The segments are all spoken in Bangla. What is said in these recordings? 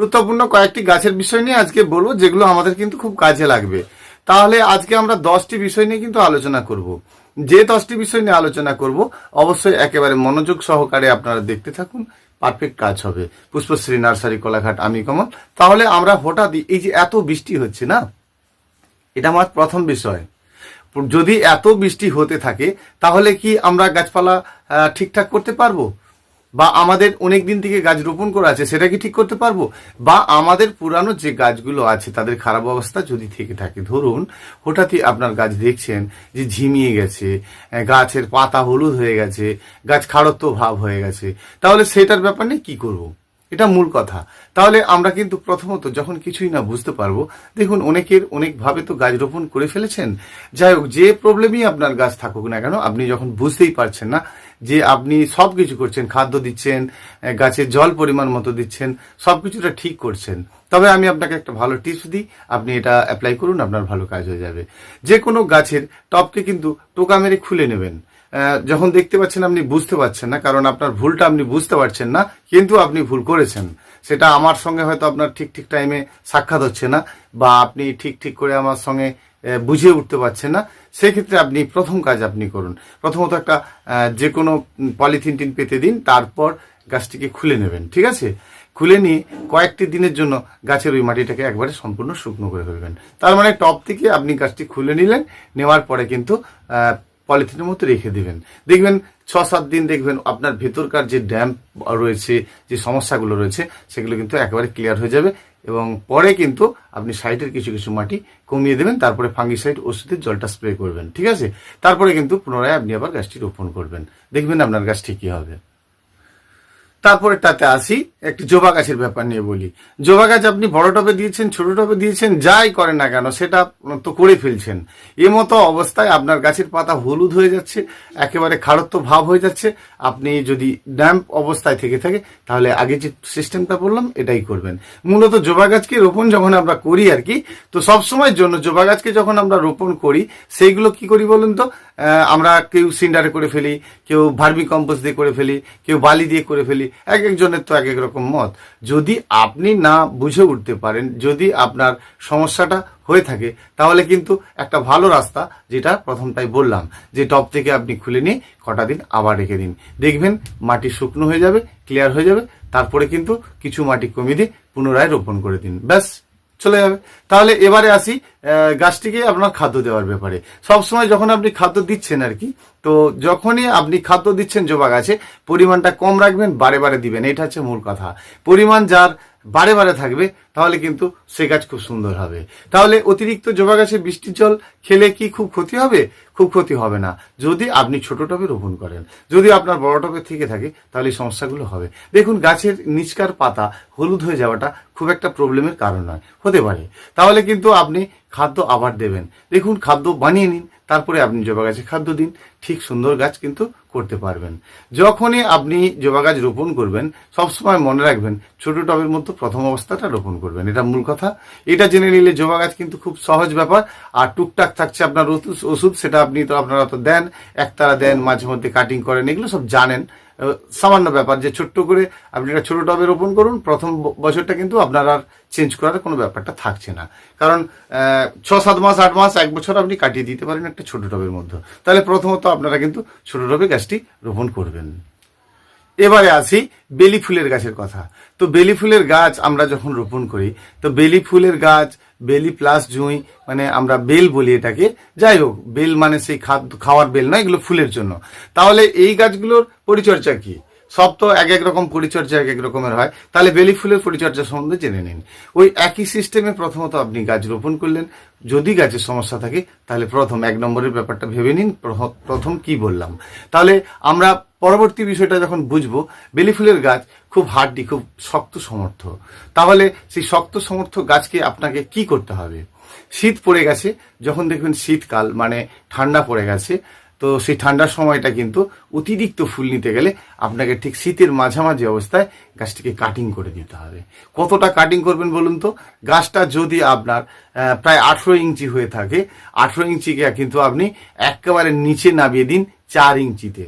গুরুত্বপূর্ণ কয়েকটি গাছের বিষয় নিয়ে আজকে বলব, যেগুলো আমাদের কিন্তু খুব কাজে লাগবে। তাহলে আজকে আমরা দশটি বিষয় নিয়ে কিন্তু আলোচনা করব। যে দশটি বিষয় নিয়ে আলোচনা করব, অবশ্যই একেবারে মনোযোগ সহকারে আপনারা দেখতে থাকুন, পারফেক্ট কাজ হবে। পুষ্পশ্রী, নার্সারি, কলাঘাট, আমি কমল। তাহলে আমরা হঠাৎ এই যে এত বৃষ্টি হচ্ছে না? এটা আমার প্রথম বিষয়। যদি এত বৃষ্টি হতে থাকে, তাহলে কি আমরা গাছপালা ঠিকঠাক করতে পারব? বা আমাদের অনেক দিন থেকে গাছ রোপণ করা আছে, সেটা কি ঠিক করতে পারব? বা আমাদের পুরানো যে গাছগুলো আছে, তাদের খারাপ অবস্থা যদি থেকে থাকে, ধরুন হঠাৎই আপনার গাছ দেখছেন যে ঝিমিয়ে গেছে গাছের পাতা হলুদ হয়ে গেছে, গাছ খাড়ত্ব ভাব হয়ে গেছে, তাহলে সেটার ব্যাপার নিয়ে কি করব? এটা মূল কথা। তাহলে আমরা কিন্তু প্রথমত যখন কিছুই না বুঝতে পারব, দেখুন অনেকের অনেকভাবে তো গাছ রোপণ করে ফেলেছেন। যাই হোক, যে প্রবলেমই আপনার গাছ থাকুক না কেন, আপনি যখন বুঝতেই পারছেন না যে আপনি সব কিছু করছেন, খাদ্য দিচ্ছেন গাছের জল পরিমাণ মতো দিচ্ছেন সব কিছুটা ঠিক করছেন। তবে আমি আপনাকে একটা ভালো টিপস দিই, আপনি এটা অ্যাপ্লাই করুন, আপনার ভালো কাজ হয়ে যাবে। যে কোনো গাছের টপকে কিন্তু টোকা মেরে খুলে নেবেন। যখন দেখতে পাচ্ছেন আপনি বুঝতে পারছেন না, কারণ আপনার ভুলটা আপনি বুঝতে পারছেন না, কিন্তু আপনি ভুল করেছেন। সেটা আমার সঙ্গে হয়তো আপনার ঠিক ঠিক টাইমে সাক্ষাৎ হচ্ছে না, বা আপনি ঠিক ঠিক করে আমার সঙ্গে বুঝিয়ে উঠতে পারছেন না। সেক্ষেত্রে আপনি প্রথম কাজ আপনি করুন। প্রথমত একটা যে কোনো পলিথিন টিন পেতে দিন, তারপর গাছটিকে খুলে নেবেন, ঠিক আছে? খুলে নিয়ে কয়েকটি দিনের জন্য গাছের ওই মাটিটাকে একবারে সম্পূর্ণ শুকনো করে ফেলবেন। তার মানে টপ থেকে আপনি গাছটি খুলে নিলেন, নেওয়ার পরে কিন্তু পলিথিনের মতো রেখে দিবেন। দেখবেন ছ সাত দিন দেখবেন আপনার ভেতরকার যে ড্যাম্প রয়েছে, যে সমস্যাগুলো রয়েছে, সেগুলো কিন্তু একেবারে ক্লিয়ার হয়ে যাবে। এবং পরে কিন্তু আপনি সাইডের কিছু কিছু মাটি কমিয়ে দেবেন, তারপরে ফাঙ্গিসাইড ওষুধের জলটা স্প্রে করবেন, ঠিক আছে? তারপরে কিন্তু পুনরায় আপনি আবার গাছটি রোপণ করবেন। দেখবেন আপনার গাছটি ঠিকই হবে। তারপরে তাতে আসি, একটি জবা গাছের ব্যাপার নিয়ে বলি। জবা গাছ আপনি বড় টবে দিয়েছেন, ছোট টবে দিয়েছেন, যাই করেন না কেন, সেটা তো করে ফেলছেন। এ মতো অবস্থায় আপনার গাছের পাতা হলুদ হয়ে যাচ্ছে, একেবারে খাড়ত্ব ভাব হয়ে যাচ্ছে। আপনি যদি ড্যাম্প অবস্থায় থেকে থাকে, তাহলে আগে যে সিস্টেমটা বললাম, এটাই করবেন। মূলত জবা গাছকে রোপণ যখন আমরা করি আর কি, তো সবসময়ের জন্য জবা গাছকে যখন আমরা রোপণ করি, সেইগুলো কি করি বলুন তো? আমরা কেউ সিন্ডারে করে ফেলি, কেউ ভার্মি কম্পোস্ট দিয়ে করে ফেলি, কেউ বালি দিয়ে করে ফেলি। এক একজনের তো এক এক রকম মত। যদি আপনি না বুঝে উঠতে পারেন, যদি আপনার সমস্যাটা হয়ে থাকে, তাহলে কিন্তু একটা ভালো রাস্তা, যেটা প্রথমটাই বললাম, যে টপ থেকে আপনি খুলে নিয়ে কটা দিন আবার রেখে দিন। দেখবেন মাটি শুকনো হয়ে যাবে ক্লিয়ার হয়ে যাবে, তারপরে কিন্তু কিছু মাটি কমিয়ে দিয়ে পুনরায় রোপণ করে দিন। ব্যাস। চলে যাবে। তাহলে এবারে আসি গাছটিকে আপনার খাদ্য দেওয়ার ব্যাপারে। সবসময় যখন আপনি খাদ্য দিচ্ছেন আর কি, তো যখনই আপনি খাদ্য দিচ্ছেন জবা গাছে, পরিমাণটা কম রাখবেন, বারে বারে দিবেন। এটা হচ্ছে মূল কথা। পরিমাণ যার বারে বারে থাকবে, তাহলে কিন্তু সে গাছ খুব সুন্দর হবে। তাহলে অতিরিক্ত জবা গাছে বৃষ্টির জল খেলে কি খুব ক্ষতি হবে? খুব ক্ষতি হবে না। যদি আপনি ছোট টবে রোপণ করেন, যদি আপনার বড় টবে থেকে থাকে, তাহলে সমস্যাগুলো হবে। দেখুন, গাছের নিচকার পাতা হলুদ হয়ে যাওয়াটা খুব একটা প্রবলেমের কারণ নয়, হতে পারে। তাহলে কিন্তু আপনি খাদ্য আবার দেবেন। দেখুন, খাদ্য বানিয়ে নিন তারপরে আপনি জবা গাছে খাদ্য দিন। ঠিক সুন্দর গাছ কিন্তু করতে পারবেন। যখনই আপনি জবা গাছ রোপণ করবেন, সবসময় মনে রাখবেন, ছোট টবের মধ্যে প্রথম অবস্থাটা রোপণ করবেন। এটা মূল কথা। এটা জেনে নিলে জবা গাছ কিন্তু খুব সহজ ব্যাপার। আর টুকটাক থাকছে আপনার ওষুধ- সেটা আপনি তো আপনারা তো দেন, একতারা দেন, মাঝে মধ্যে কাটিং করেন, এগুলো সব জানেন। সামান্য ব্যাপার যে ছোট্ট করে আপনি একটা ছোট টবে রোপণ করুন, প্রথম বছরটা কিন্তু আপনার আর চেঞ্জ করার কোনো ব্যাপারটা থাকছে না। কারণ ছ সাত মাস, আট মাস, এক বছর আপনি কাটিয়ে দিতে পারেন একটা ছোট টবের মধ্যে। তাহলে প্রথমত আপনারা কিন্তু ছোট টবে গাছটি রোপণ করবেন। এবারে আসি বেলি ফুলের গাছের কথা। তো বেলি ফুলের গাছ আমরা যখন রোপণ করি, তো বেলি ফুলের গাছ, বেলি প্লাস জুঁই মানে আমরা বেল বলি এটাকে। যাই হোক, বেল মানে সেই খাদ্য খাওয়ার বেল নয়, এগুলো ফুলের জন্য। তাহলে এই গাছগুলোর পরিচর্যা কি? সব তো এক এক রকম পরিচর্যা এক এক রকমের হয়। তাহলে বেলি ফুলের পরিচর্যা সম্বন্ধে জেনে নিন। ওই একই সিস্টেমে প্রথমত আপনি গাছ রোপণ করলেন। যদি গাছের সমস্যা থাকে, তাহলে প্রথম এক নম্বরের ব্যাপারটা ভেবে নিন। প্রথ- প্রথম কি বললাম? তাহলে আমরা পরবর্তী বিষয়টা যখন বুঝব, বেলি ফুলের গাছ খুব হাড্ডি, খুব শক্ত সমর্থ। তাহলে সেই শক্ত সমর্থ গাছকে আপনাকে কি করতে হবে? শীত পড়ে গেছে, যখন দেখবেন শীতকাল মানে ঠান্ডা পড়ে গেছে, তো সেই ঠান্ডার সময়টা কিন্তু অতিরিক্ত ফুল নিতে গেলে আপনাকে ঠিক শীতের মাঝামাঝি অবস্থায় গাছটিকে কাটিং করে দিতে হবে। কতটা কাটিং করবেন বলুন তো? গাছটা যদি আপনার প্রায় আঠেরো ইঞ্চি হয়ে থাকে, আঠেরো ইঞ্চিকে কিন্তু আপনি একেবারে নিচে নামিয়ে দিন চার ইঞ্চিতে।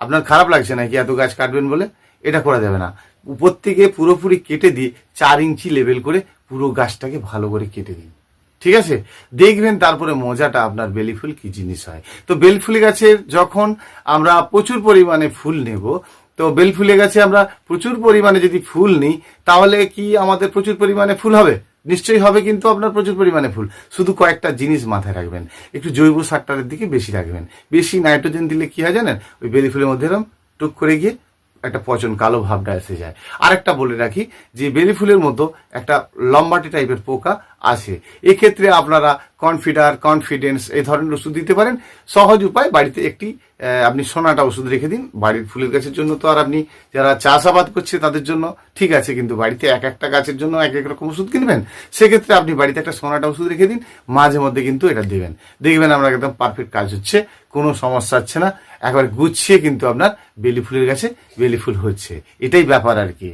আপনার খারাপ লাগছে নাকি এত গাছ কাটবেন বলে? এটা করা যাবে না। উপর থেকে পুরোপুরি কেটে দিয়ে চার ইঞ্চি লেভেল করে পুরো গাছটাকে ভালো করে কেটে দিন। ঠিক আছে? দেখবেন তারপরে মজাটা আপনার বেলি ফুল কি জিনিস হয়। তো বেলি ফুল গাছের যখন আমরা প্রচুর পরিমাণে ফুল নেব, তো বেল ফুলে গাছে আমরা প্রচুর পরিমাণে যদি ফুল নিই, তাহলে কি আমাদের প্রচুর পরিমাণে ফুল হবে? নিশ্চয়ই হবে কিন্তু আপনার প্রচুর পরিমাণে ফুল। শুধু কয়েকটা জিনিস মাথায় রাখবেন। একটু জৈব সারটারের দিকে বেশি রাখবেন। বেশি নাইট্রোজেন দিলে কি হয় জানেন? ওই বেলি ফুলের মধ্যে এরম টুক করে গিয়ে একটা পচন কালো ভাবটা এসে যায়। আরেকটা বলে রাখি, যে বেলি ফুলের মতো একটা লম্বাটি টাইপের পোকা আসে। এক্ষেত্রে আপনারা কনফিডার কনফিডেন্স এই ধরনের ওষুধ দিতে পারেন। সহজ উপায়, বাড়িতে একটি আপনি সোনাটা ওষুধ রেখে দিন। বাড়ির ফুলের গাছের জন্য তো আর আপনি যারা চাষাবাদ করছে তাদের জন্য ঠিক আছে, কিন্তু বাড়িতে এক একটা গাছের জন্য এক এক রকম ওষুধ কিনবেন। সেক্ষেত্রে আপনি বাড়িতে একটা সোনাটা ওষুধ রেখে দিন, মাঝে মধ্যে কিন্তু এটা দেবেন। দেখবেন আপনার একদম পারফেক্ট কাজ হচ্ছে, কোনো সমস্যা হচ্ছে না। একবার গুছিয়ে কিন্তু আপনার বেলি ফুলের গাছে বেলি ফুল হচ্ছে। এটাই ব্যাপার আর কি।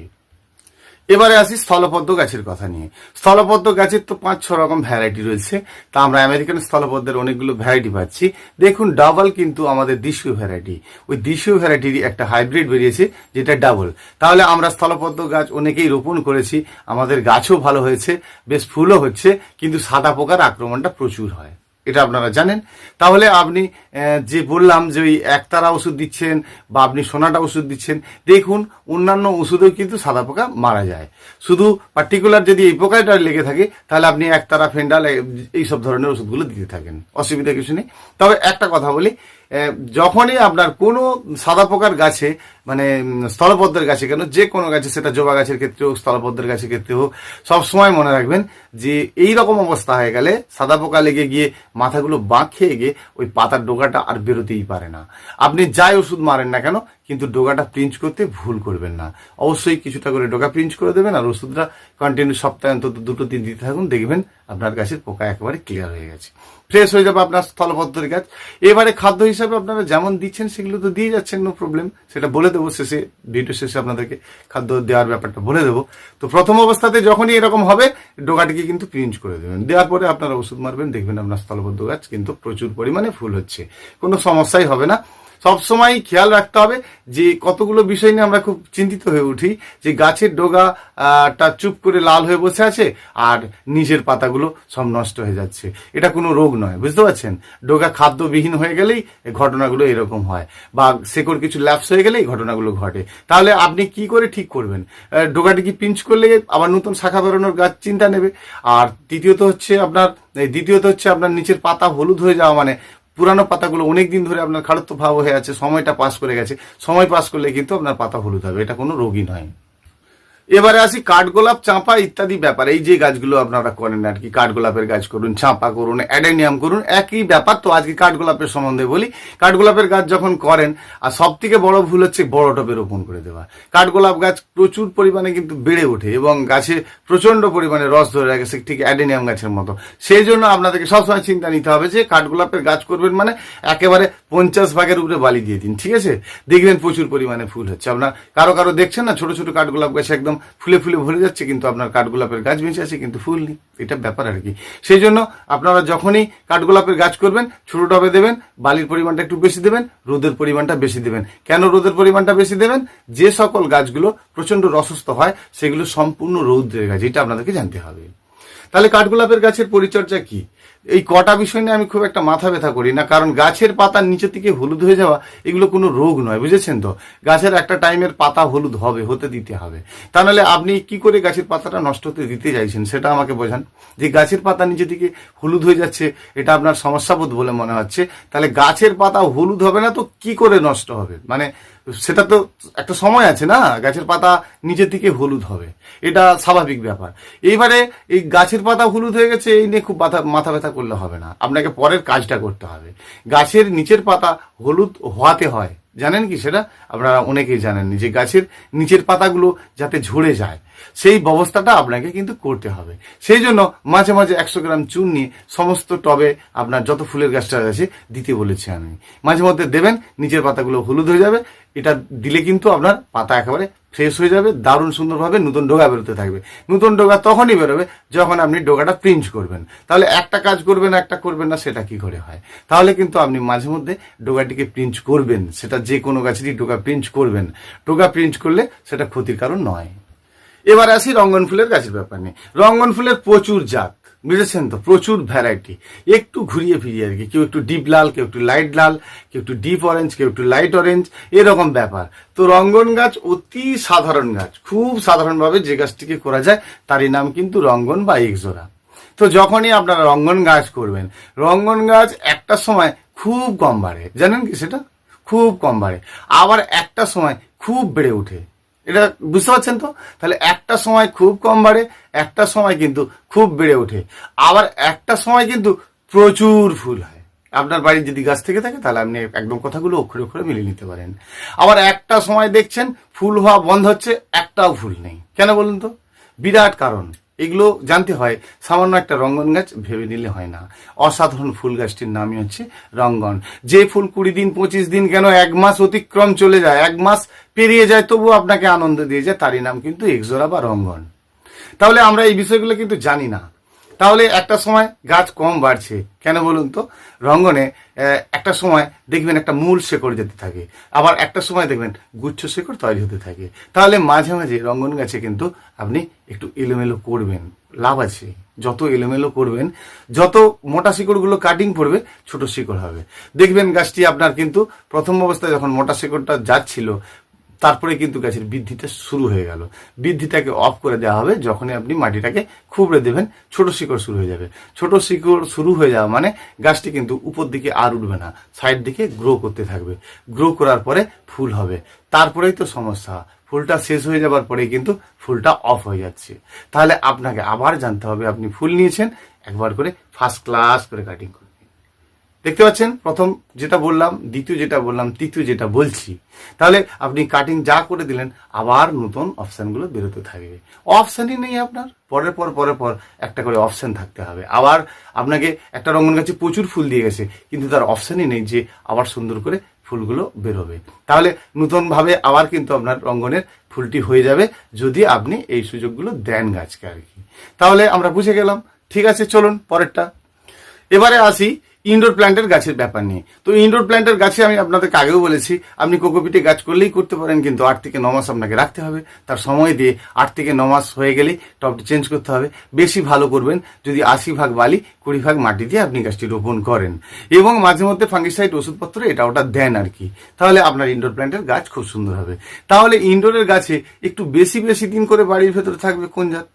এবারে আসি স্থলপদ্ম গাছের কথা নিয়ে। স্থলপদ্ম গাছের তো পাঁচ, ছ রকম ভ্যারাইটি রয়েছে। তা আমরা আমেরিকান স্থলপদ্মের অনেকগুলো ভ্যারাইটি পাচ্ছি। দেখুন ডাবল কিন্তু আমাদের দেশীয় ভ্যারাইটি ওই দেশীয় ভ্যারাইটির একটা হাইব্রিড বেরিয়েছে, যেটা ডাবল তাহলে আমরা স্থলপদ্ম গাছ অনেকেই রোপণ করেছি। আমাদের গাছও ভালো হয়েছে, বেশ ফুলও হচ্ছে, কিন্তু সাদা পোকার আক্রমণটা প্রচুর হয়। এটা আপনারা জানেন। তাহলে আপনি যে বললাম যে ওই একতারা ওষুধ দিচ্ছেন বা আপনি সোনাটা ওষুধ দিচ্ছেন, দেখুন অন্যান্য ওষুধেও কিন্তু সাদা পোকা মারা যায়। শুধু পার্টিকুলার যদি এই পোকাটা লেগে থাকে, তাহলে আপনি একতারা, ফেন্ডাল এইসব ধরনের ওষুধগুলো দিতে থাকেন। অসুবিধা কিছু নেই। তবে একটা কথা বলি যখনই আপনার কোনো সাদা পোকার গাছে মানে স্থলপদ্মের গাছে কেন, যে কোনো গাছে, সেটা জবা গাছের ক্ষেত্রে হোক, স্থলপদ্মের গাছের ক্ষেত্রে হোক সবসময় মনে রাখবেন যে এই রকম অবস্থা হয়ে গেলে সাদা পোকা লেগে গিয়ে মাথাগুলো বাঁক খেয়ে গিয়ে ওই পাতার ডোকাটা আর বেরোতেই পারে না। আপনি যাই ওষুধ মারেন না কেন, কিন্তু ডোকাটা প্রিন্ট করতে ভুল করবেন না। অবশ্যই কিছুটা করে ডোকা প্রিন্ট করে দেবেন, আর ওষুধটা কন্টিনিউ সপ্তাহে অন্তত দুটো দিন দিতে থাকুন, দেখবেন আপনার গাছের পোকা একেবারে ক্লিয়ার হয়ে গেছে। ফ্রেশ হয়ে যাবে আপনার স্থলপদ্মের গাছ এবারে খাদ্য হিসাবে আপনারা যেমন দিচ্ছেন, সেগুলো তো দিয়ে যাচ্ছেন নো প্রবলেম সেটা বলে দেবো শেষে ভিডিও শেষে আপনাদেরকে খাদ্য দেওয়ার ব্যাপারটা বলে দেবো। তো প্রথম অবস্থাতে যখনই এরকম হবে, ডোকাটিকে কিন্তু প্রিন্ট করে দেবেন। দেওয়ার পরে আপনারা ওষুধ মারবেন, দেখবেন আপনার স্থলবদ্ধ গাছ কিন্তু প্রচুর পরিমাণে ফুল হচ্ছে। কোনো সমস্যাই হবে না। সবসময় খেয়াল রাখতে হবে যে কতগুলো বিষয় নিয়ে আমরা খুব চিন্তিত হয়ে উঠি। যে গাছের ডোগা টা চুপ করে লাল হয়ে বসে আছে আর নিচের পাতাগুলো সব নষ্ট হয়ে যাচ্ছে। এটা কোনো রোগ নয় বুঝতে পারছেন? ডোগা খাদ্যবিহীন হয়ে গেলেই ঘটনাগুলো এরকম হয় বা শেকড় কিছু ল্যাপস হয়ে গেলেই ঘটনাগুলো ঘটে। তাহলে আপনি কি করে ঠিক করবেন? আহ, ডোগাটি কি পিঞ্চ করলে আবার নতুন শাখা বেরোনোর গাছ চিন্তা নেবে? আর তৃতীয়ত হচ্ছে আপনার দ্বিতীয়ত হচ্ছে আপনার নিচের পাতা হলুদ হয়ে যাওয়া মানে পুরানো পাতাগুলো অনেক দিন ধরে আপনার খারত্ব ভাব হয়ে আছে, সময়টা পাস করে গেছে। সময় পাস করলে কিন্তু আপনার পাতা হলুদ হবে, এটা কোনো রোগী নয়। এবারে আসি কাঠগোলাপ চাঁপা ইত্যাদি ব্যাপার। এই যে গাছগুলো আপনারা করেন আর কি কাঠগোলাপের গাছ করুন, চাঁপা করুন, অ্যাডেনিয়াম করুন, একই ব্যাপার। তো আজকে কাঠগোলাপের সম্বন্ধে বলি কাঠগোলাপের গাছ যখন করেন, আর সব থেকে বড় ভুল হচ্ছে বড় টবে রোপণ করে দেওয়া। কাঠগোলাপ গাছ প্রচুর পরিমাণে কিন্তু বেড়ে ওঠে এবং গাছে প্রচণ্ড পরিমাণে রস ধরে রাখে সে ঠিক অ্যাডেনিয়াম গাছের মতো। সেই জন্য আপনাদেরকে সবসময় চিন্তা নিতে হবে যে কাঠগোলাপের গাছ করবেন মানে একেবারে পঞ্চাশ ভাগের উপরে বালি দিয়ে দিন, ঠিক আছে? দেখবেন প্রচুর পরিমাণে ফুল হচ্ছে। আপনার কারও কারও দেখছেন না, ছোট ছোট কাঠগোলাপ গাছ একদম ফুলে ফুলে ভরে যাচ্ছে, কিন্তু আপনার কাঠগোলাপের গাছ বেঁচে আছে কিন্তু ফুল নেই। এটা ব্যাপার আর কি। সেই জন্য আপনারা যখনই কাঠগোলাপের গাছ করবেন, ছোট টবে দেবেন, বালির পরিমাণটা একটু বেশি দেবেন, রোদের পরিমাণটা বেশি দেবেন। কেন রোদের পরিমাণটা বেশি দেবেন? যে সকল গাছগুলো প্রচণ্ড রসস্থ হয়, সেগুলো সম্পূর্ণ রৌদ্রের গাছ, এটা আপনাদেরকে জানতে হবে। তাহলে কাঠগোলাপের গাছের পরিচর্যা কি? এই কটা বিষয় নিয়ে আমি খুব একটা মাথা ব্যথা করি না, কারণ গাছের পাতা নিচের থেকে হলুদ হয়ে যাওয়া এগুলো কোনো রোগ নয়, বুঝেছেন তো? গাছের একটা টাইমের পাতা হলুদ হবে, হতে দিতে হবে। তা নাহলে আপনি কি করে গাছের পাতাটা নষ্ট হতে দিতে চাইছেন, সেটা আমাকে বোঝান। যে গাছের পাতা নিচে থেকে হলুদ হয়ে যাচ্ছে, এটা আপনার সমস্যাবোধ বলে মনে হচ্ছে। তাহলে গাছের পাতা হলুদ হবে না তো কি করে নষ্ট হবে? মানে সেটা তো একটা সময় আছে না, গাছের পাতা নিচের দিকে হলুদ হবে। এটা স্বাভাবিক ব্যাপার। এইবারে এই গাছের পাতা হলুদ হয়ে গেছে, এই নিয়ে খুব মাথা মাথা ব্যথা করলে হবে না। আপনাকে পরের কাজটা করতে হবে। গাছের নিচের পাতা হলুদ হওয়াতে হয়। জানেন কি সেটা? আপনারা অনেকেই জানেন যে গাছের নিচের পাতাগুলো যাতে ঝরে যায়, সেই ব্যবস্থাটা আপনাকে কিন্তু করতে হবে। সেই জন্য মাঝে মাঝে একশো গ্রাম চুন নিয়ে সমস্ত টবে আপনার যত ফুলের গাছটা আছে দিতে বলেছি আমি। মাঝে মধ্যে দেবেন, নিচের পাতাগুলো হলুদ হয়ে যাবে। এটা দিলে কিন্তু আপনার পাতা একেবারে ফ্রেশ হয়ে যাবে, দারুণ সুন্দরভাবে নতুন ডোগা বেরোতে থাকবে। নতুন ডোগা তখনই বেরোবে যখন আপনি ডোগাটা প্রিন্ট করবেন। তাহলে একটা কাজ করবেন, একটা করবেন না, সেটা কি করে হয়? তাহলে কিন্তু আপনি মাঝে মধ্যে ডোগাটিকে প্রিন্ট করবেন। সেটা যে কোনো গাছেরই ডোগা প্রিন্ট করবেন। ডোগা প্রিন্ট করলে সেটা ক্ষতির কারণ নয়। এবার আসি রঙ্গন ফুলের গাছের ব্যাপার নিয়ে। রঙ্গন ফুলের প্রচুর জাত। বুঝেছেন তো, প্রচুর ভ্যারাইটি একটু ঘুরিয়ে ফিরিয়ে আর কি, কেউ একটু ডিপ লাল, কেউ একটু লাইট লাল, কেউ একটু ডিপ অরেঞ্জ কেউ একটু লাইট অরেঞ্জ এরকম ব্যাপার। তো রঙ্গন গাছ অতি সাধারণ গাছ, খুব সাধারণভাবে যে গাছটিকে করা যায়, তারই নাম কিন্তু রঙ্গন বা এক্সোরা তো যখনই আপনারা রঙ্গন গাছ করবেন, রঙ্গন গাছ একটা সময় খুব কম বাড়ে। জানেন কি সেটা? খুব কম বাড়ে। আবার একটা সময় খুব বেড়ে ওঠে। এটা বুঝতে পারছেন তো? তাহলে একটা সময় খুব কম বাড়ে, একটা সময় কিন্তু খুব বেড়ে ওঠে। আবার একটা সময় কিন্তু প্রচুর ফুল হয়। আপনার বাড়ির যদি গাছ থেকে থাকে, তাহলে আপনি একদম কথাগুলো অক্ষরে অক্ষরে মিলিয়ে নিতে পারেন। আবার একটা সময় দেখছেন, ফুল হওয়া বন্ধ হচ্ছে, একটাও ফুল নেই। কেন বলুন তো? বিরাট কারণ। এগুলো জানতে হয়, সামান্য একটা রঙ্গন গাছ ভেবে নিলে হয় না। অসাধারণ ফুল গাছটির নামই হচ্ছে রঙ্গন। যে ফুল কুড়ি দিন, পঁচিশ দিন কেন এক মাস অতিক্রম চলে যায়, এক মাস পেরিয়ে যায় তবু আপনাকে আনন্দ দিয়ে যায়, তারই নাম কিন্তু এক্সোরা বা রঙ্গন। তাহলে আমরা এই বিষয়গুলো কিন্তু জানি না। তাহলে একটা সময় গাছ কম বাড়ছে। কেন বলুন তো? রঙ্গনে একটা সময় দেখবেন একটা মূল শেকড় যেতে থাকে। আবার একটা সময় দেখবেন গুচ্ছ শেকড় তৈরি হতে থাকে। তাহলে মাঝে মাঝে রঙ্গন গাছে কিন্তু আপনি একটু এলোমেলো করবেন। লাভ আছে। যত এলোমেলো করবেন, যত মোটা শিকড়গুলো কাটিং পড়বে, ছোট শিকড় হবে। দেখবেন গাছটি আপনার কিন্তু প্রথম অবস্থায় যখন মোটা শিকড়টা যাচ্ছিল তারপরে কিন্তু গাছের বৃদ্ধিটা শুরু হয়ে গেল। বৃদ্ধিটাকে অফ করে দেওয়া হবে যখনই আপনি মাটিটাকে খুবড়ে দেবেন, ছোট শিকড় শুরু হয়ে যাবে। ছোট শিকড় শুরু হয়ে যাওয়া মানে গাছটি কিন্তু উপর দিকে আর উঠবে না সাইড দিকে গ্রো করতে থাকবে। গ্রো করার পরে ফুল হবে। তারপরেই তো সমস্যা। ফুলটা শেষ হয়ে যাবার পরেই কিন্তু ফুলটা অফ হয়ে যাচ্ছে। তাহলে আপনাকে আবার জানতে হবে, আপনি ফুল নিয়েছেন, একবার করে ফার্স্ট ক্লাস করে কাটিং করবেন দেখতে পাচ্ছেন? প্রথম যেটা বললাম, দ্বিতীয় যেটা বললাম, তৃতীয় যেটা বলছি। তাহলে আপনি কাটিং যা করে দিলেন, আবার নতুন অপশানগুলো বেরোতে থাকবে। অপশানই নেই আপনার। পরের পর পরের পর একটা করে অপশান থাকতে হবে। আবার আপনাকে একটা রঙন গাছে প্রচুর ফুল দিয়ে গেছে, কিন্তু তার অপশানই নেই যে আবার সুন্দর করে ফুলগুলো বেরোবে। তাহলে নতুনভাবে আবার কিন্তু আপনার রঙ্গনের ফুলটি হয়ে যাবে, যদি আপনি এই সুযোগগুলো দেন গাছকে আর কি। তাহলে আমরা বুঝে গেলাম। ঠিক আছে, চলুন পরেরটা। এবারে আসি ইনডোর প্ল্যান্টের গাছের ব্যাপার নিয়ে। তো ইনডোর প্ল্যান্টের গাছে আমি আপনাদেরকে আগেও বলেছি, আপনি কোকোপিটে গাছ করলেই করতে পারেন, কিন্তু আট থেকে মাস আপনাকে রাখতে হবে। তার সময় দিয়ে আট থেকে মাস হয়ে গেলে টপটি চেঞ্জ করতে হবে। বেশি ভালো করবেন যদি আশি ভাগ বালি, কুড়ি ভাগ মাটি দিয়ে আপনি গাছটি রোপণ করেন। এবং মাঝে মধ্যে ফাঙ্গিসাইড ওষুধপত্র এটা ওটা দেন আর কি। তাহলে আপনার ইনডোর প্ল্যান্টের গাছ খুব সুন্দর হবে। তাহলে ইনডোরের গাছে একটু বেশি বেশি দিন করে বাড়ির ভেতরে থাকবে কোন জাত?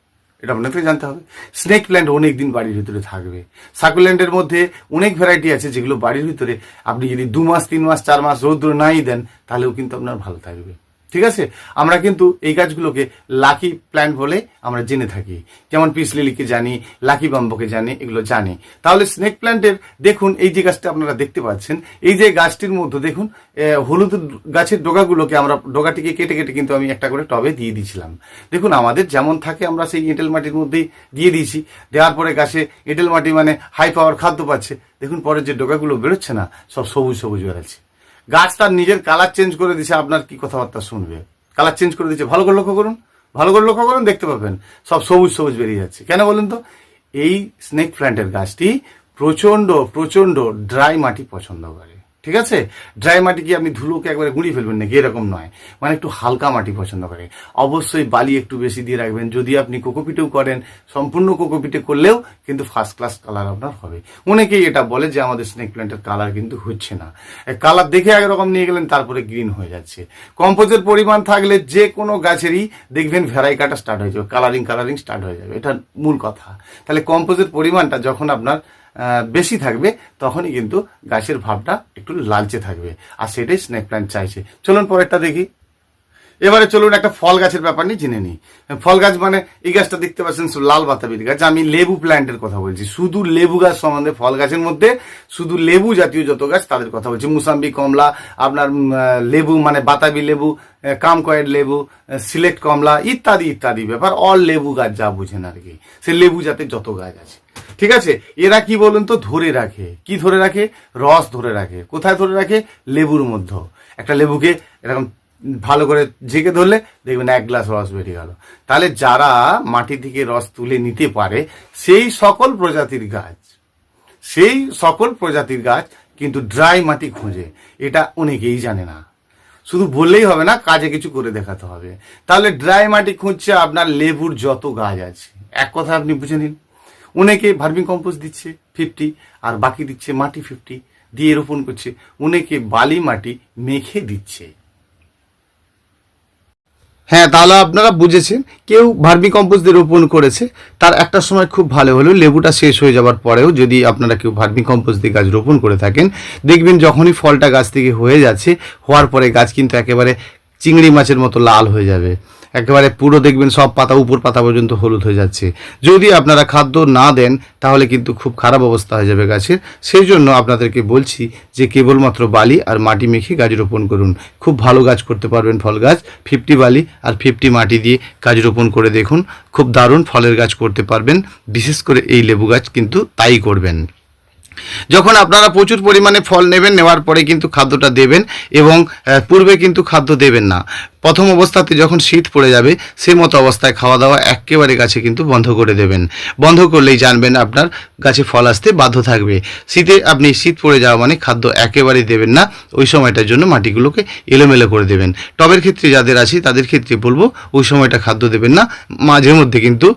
এটা আপনাকে জানতে হবে। স্নেক প্ল্যান্ট অনেক দিন বাড়ির ভিতরে থাকবে। সাকুল্যান্ডের মধ্যে অনেক ভ্যারাইটি আছে যেগুলো বাড়ির ভিতরে আপনি যদি দু মাস, তিন মাস, চার মাস রৌদ্র নাই দেন, তাহলেও কিন্তু আপনার ভালো থাকবে। ঠিক আছে? আমরা কিন্তু এই গাছগুলোকে লাকি প্ল্যান্ট বলে আমরা জেনে থাকি। যেমন পিস লিলিকে জানি, লাকি বাম্বকে জানি, এগুলো জানি। তাহলে স্নেক প্ল্যান্টের দেখুন, এই যে গাছটা আপনারা দেখতে পাচ্ছেন, এই যে গাছটির মধ্যে দেখুন হলুদ গাছের ডোগাগুলোকে আমরা, ডোগাটিকে কেটে কেটে কিন্তু আমি একটা করে টবে দিয়ে দিয়েছিলাম। দেখুন, আমাদের যেমন থাকে, আমরা সেই এঁটেল মাটির মধ্যেই দিয়ে দিয়েছি। দেওয়ার পরে গাছে এঁটেল মাটি মানে হাই পাওয়ার খাদ্য পাচ্ছে। দেখুন পরে যে ডোগাগুলো বেরোচ্ছে না, সব সবুজ সবুজ বেরোচ্ছে। গাছ তার নিজের কালার চেঞ্জ করে দিছে, আপনার কি কথাবার্তা শুনবে? কালার চেঞ্জ করে দিচ্ছে ভালো করে লক্ষ্য করুন। ভালো করে লক্ষ্য করুন, দেখতে পাবেন। সব সবুজ সবুজ বেরিয়ে যাচ্ছে। কেন বলুন তো? এই স্নেক প্ল্যান্টের গাছটি প্রচণ্ড প্রচণ্ড ড্রাই মাটি পছন্দ করে। ঠিক আছে? ড্রাই মাটি কি আপনি ধুলোকে একবারে গুঁড়িয়ে ফেলবেন নাকি? এরকম নয়। মানে একটু হালকা মাটি পছন্দ করে। অবশ্যই বালি একটু বেশি দিয়ে রাখবেন। যদি আপনি কোকোপিটেও করেন, সম্পূর্ণ কোকোপিটে করলেও কিন্তু ফার্স্ট ক্লাস কালার আপনার হবে। অনেকেই এটা বলে যে আমাদের স্নেক প্ল্যান্টের কালার কিন্তু হচ্ছে না। কালার দেখে একরকম নিয়ে গেলেন, তারপরে গ্রিন হয়ে যাচ্ছে। কম্পোজের পরিমাণ থাকলে যে কোনো গাছেরই দেখবেন ভ্যারাই কাটা স্টার্ট হয়ে যাবে। কালারিং কালারিং স্টার্ট হয়ে যাবে। এটা মূল কথা। তাহলে কম্পোজের পরিমাণটা যখন আপনার বেশি থাকবে তখনই কিন্তু গাছের ভাবটা একটু লালচে থাকবে। আর সেটাই স্নেক প্ল্যান্ট চাইছে। চলুন পরেরটা দেখি। এবারে চলুন একটা ফল গাছের ব্যাপার নিয়ে জেনে নিই। ফল গাছ মানে এই গাছটা দেখতে পাচ্ছেন লাল বাতাবির গাছ। আমি লেবু প্ল্যান্টের কথা বলছি। শুধু লেবু গাছ সম্বন্ধে ফল গাছের মধ্যে শুধু লেবু জাতীয় যত গাছ তাদের কথা বলছি। মুসাম্বি কমলা আপনার লেবু মানে বাতাবি লেবু আহ, কামকয়েড লেবু সিলেক্ট কমলা ইত্যাদি ইত্যাদি ব্যাপার। অল লেবু গাছ যা বুঝেন আর কি। সে লেবু জাতের যত গাছ আছে। ঠিক আছে? এরা কি বলুন তো, ধরে রাখে। কি ধরে রাখে? রস ধরে রাখে। কোথায় ধরে রাখে? লেবুর মধ্যে। একটা লেবুকে এরকম ভালো করে ঝেঁকে ধরলে দেখবেন এক গ্লাস রস বেরিয়ে গেল। তাহলে যারা মাটি থেকে রস তুলে নিতে পারে, সেই সকল প্রজাতির গাছ, সেই সকল প্রজাতির গাছ কিন্তু ড্রাই মাটি খোঁজে। এটা অনেকেই জানে না। শুধু বললেই হবে না, কাজে কিছু করে দেখাতে হবে। তাহলে ড্রাই মাটি খুঁজছে আপনার লেবুর যত গাছ আছে। এক কথা আপনি বুঝে নিন। অনেকে ভার্মিং কম্পোস্ট দিচ্ছে ফিফটি আর বাকি দিচ্ছে মাটি ফিফটি দিয়ে রোপণ করছে। অনেকে বালি মাটি মেখে দিচ্ছে। হ্যাঁ তাহলে আপনারা বুঝেছেন, কেউ ভার্মি কম্পোস্ট দিয়ে রোপণ করেছে, তার একটা সময় খুব ভালো হলো লেবুটা শেষ হয়ে যাওয়ার পরেও যদি আপনারা কেউ ভার্মি কম্পোস্ট দিয়ে গাছ রোপণ করে থাকেন, দেখবেন যখনই ফলটা গাছ থেকে হয়ে যাচ্ছে, হওয়ার পরে গাছ কিন্তু একেবারে চিংড়ি মাছের মতো লাল হয়ে যাবে। একেবারে পুরো দেখবেন সব পাতা, উপর পাতা পর্যন্ত হলুদ হয়ে যাচ্ছে। যদি আপনারা খাদ্য না দেন, তাহলে কিন্তু খুব খারাপ অবস্থা হয়ে যাবে গাছের। সেই জন্য আপনাদেরকে বলছি যে কেবলমাত্র বালি আর মাটি মেখে গাছ রোপণ করুন। খুব ভালো গাছ করতে পারবেন ফল গাছ। ফিফটি বালি আর ফিফটি মাটি দিয়ে গাছ রোপণ করে দেখুন। খুব দারুণ ফলের গাছ করতে পারবেন। বিশেষ করে এই লেবু গাছ কিন্তু তাই করবেন। যখন আপনারা প্রচুর পরিমাণে ফল নেবেন, নেওয়ার পরে কিন্তু খাদ্যটা দেবেন এবং পূর্বে কিন্তু খাদ্য দেবেন না। প্রথম অবস্থাতে যখন শীত পড়ে যাবে, সেই মতো অবস্থায় খাওয়া দাওয়া একেবারে গাছে কিন্তু বন্ধ করে দেবেন। বন্ধ করলেই জানবেন আপনার গাছে ফল আসতে বাধ্য থাকবে। শীতে আপনি শীত পড়ে যাওয়া মানে খাদ্য একেবারেই দেবেন না, ওই সময়টার জন্য মাটিগুলোকে এলোমেলো করে দেবেন। টবের ক্ষেত্রে যাদের আছে, তাদের ক্ষেত্রে বলব, ওই সময়টা খাদ্য দেবেন না। মাঝে মধ্যে কিন্তু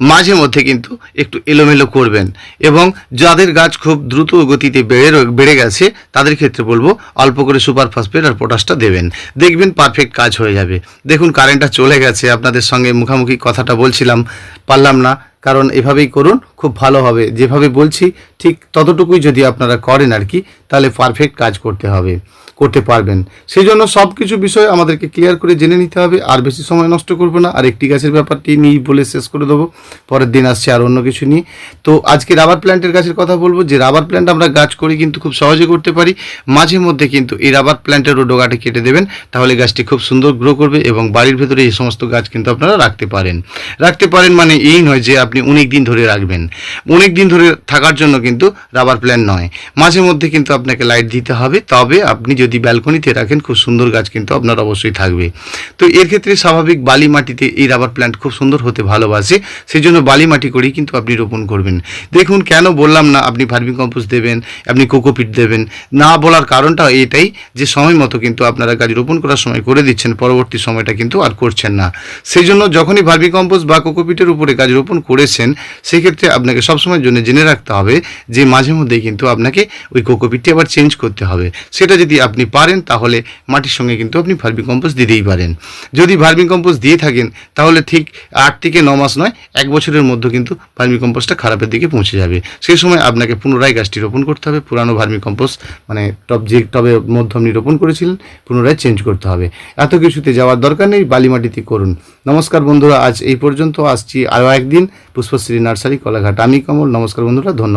মাঝে মধ্যে কিন্তু একটু এলোমেলো করবেন। এবং যাদের গাছ খুব দ্রুত গতিতে বেড়ে বেড়ে গেছে, তাদের ক্ষেত্রে বলব অল্প করে সুপার ফসফেট আর পটাশটা দেবেন। দেখবেন পারফেক্ট কাজ হয়ে যাবে। দেখুন কারেন্টটা চলে গেছে, আপনাদের সঙ্গে মুখামুখি কথাটা বলছিলাম। পারলাম না, কারণ এভাবেই করুন, খুব ভালো হবে। যেভাবে বলছি, ঠিক ততটুকুই যদি আপনারা করেন আর কি, তাহলে পারফেক্ট কাজ করতে হবে। করতে পারবেন। সেই জন্য সব কিছু বিষয় আমাদেরকে ক্লিয়ার করে জেনে নিতে হবে। আর বেশি সময় নষ্ট করব না। আর একটি গাছের ব্যাপারটি নিয়ে বলে শেষ করে দেবো। পরের দিন আসছে আর অন্য কিছু নিয়ে। তো আজকে রাবার প্ল্যান্টের গাছের কথা বলব। যে রাবার প্ল্যান্ট আমরা গাছ করি কিন্তু খুব সহজে করতে পারি। মাঝে মধ্যে কিন্তু এই রাবার প্ল্যান্টেরও ডোগাটি কেটে দেবেন। তাহলে গাছটি খুব সুন্দর গ্রো করবে এবং বাড়ির ভেতরে এই সমস্ত গাছ কিন্তু আপনারা রাখতে পারেন। রাখতে পারেন মানে এই নয় যে আপনি অনেক দিন ধরে রাখবেন। অনেক দিন ধরে থাকার জন্য কিন্তু রাবার প্ল্যান্ট নয়। মাঝে মধ্যে কিন্তু আপনাকে লাইট দিতে হবে। তবে আপনি যদি ব্যালকনিতে রাখেন, খুব সুন্দর গাছ কিন্তু আপনার অবশ্যই থাকবে। তো এর ক্ষেত্রে স্বাভাবিক বালি মাটিতে এই রাবার প্ল্যান্ট খুব সুন্দর হতে ভালোবাসে সেই জন্য বালি মাটি করেই কিন্তু আপনি রোপণ করবেন। দেখুন, কেন বললাম না আপনি ভার্মি কম্পোস্ট দেবেন, আপনি কোকোপিট দেবেন? না বলার কারণটা এটাই যে সময় মতো কিন্তু আপনারা গাছ রোপণ করার সময় করে দিচ্ছেন, পরবর্তী সময়টা কিন্তু আর করছেন না। সেই জন্য যখনই ভার্মি কম্পোস্ট বা কোকোপিটের উপরে গাছ রোপণ করেছেন, সেক্ষেত্রে আপনাকে সবসময়ের জন্য জেনে রাখতে হবে যে মাঝে মধ্যেই কিন্তু আপনাকে ওই কোকোপিটটি আবার চেঞ্জ করতে হবে। সেটা যদি আপনি পারেন, তাহলে মাটির সঙ্গে কিন্তু আপনি ভার্মি কম্পোস্ট দিতেই পারেন। যদি ভার্মি কম্পোস্ট দিয়ে থাকেন, তাহলে ঠিক আট থেকে ন মাস নয়, এক বছরের মধ্যে কিন্তু ভার্মি কম্পোস্টটা খারাপের দিকে পৌঁছে যাবে। সেই সময় আপনাকে পুনরায় গাছটি রোপণ করতে হবে, পুরানো ভার্মি কম্পোস্ট মানে টব যে টবের মধ্যে আপনি রোপণ করেছিলেন, পুনরায় চেঞ্জ করতে হবে। এত কিছুতে যাওয়ার দরকার নেই বালি মাটিতে করুন। নমস্কার বন্ধুরা, আজ এই পর্যন্ত আসছি আরও একদিন পুষ্পশ্রী নার্সারি, কলাঘাট। আমি কমল, নমস্কার বন্ধুরা, ধন্যবাদ।